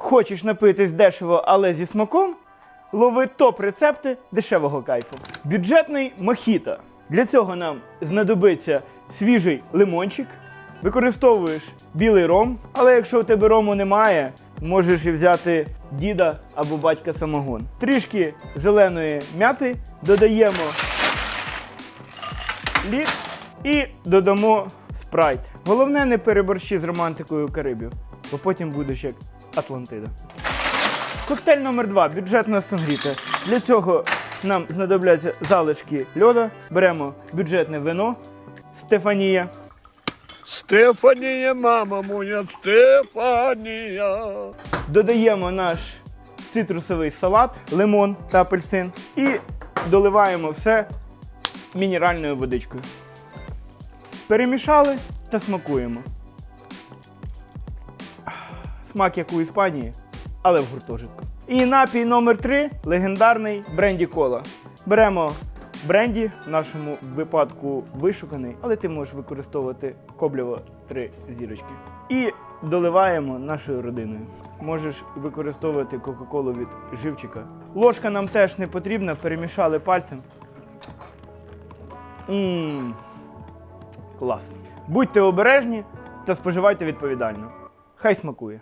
Хочеш напитись дешево, але зі смаком? Лови топ-рецепти дешевого кайфу. Бюджетний мохіто. Для цього нам знадобиться свіжий лимончик. Використовуєш білий ром, але якщо у тебе рому немає, можеш і взяти діда або батька самогон. Трішки зеленої м'яти додаємо лід і додамо спрайт. Головне не переборщи з романтикою Карибів, бо потім будеш як Атлантида. Коктейль номер 2 бюджетна сангріта. Для цього нам знадобляться залишки льода. Беремо бюджетне вино Стефанія. Стефанія, мама моя, Стефанія. Додаємо наш цитрусовий салат, лимон та апельсин. І доливаємо все мінеральною водичкою. Перемішали та смакуємо. Смак як у Іспанії, але в гуртожитку. І напій номер 3 легендарний бренді кола. Беремо бренді, в нашому випадку вишуканий, але ти можеш використовувати коблево 3 зірочки. І доливаємо нашою родиною. Можеш використовувати Кока-Колу від живчика. Ложка нам теж не потрібна, перемішали пальцем. Мм. Клас. Будьте обережні та споживайте відповідально. Хай смакує.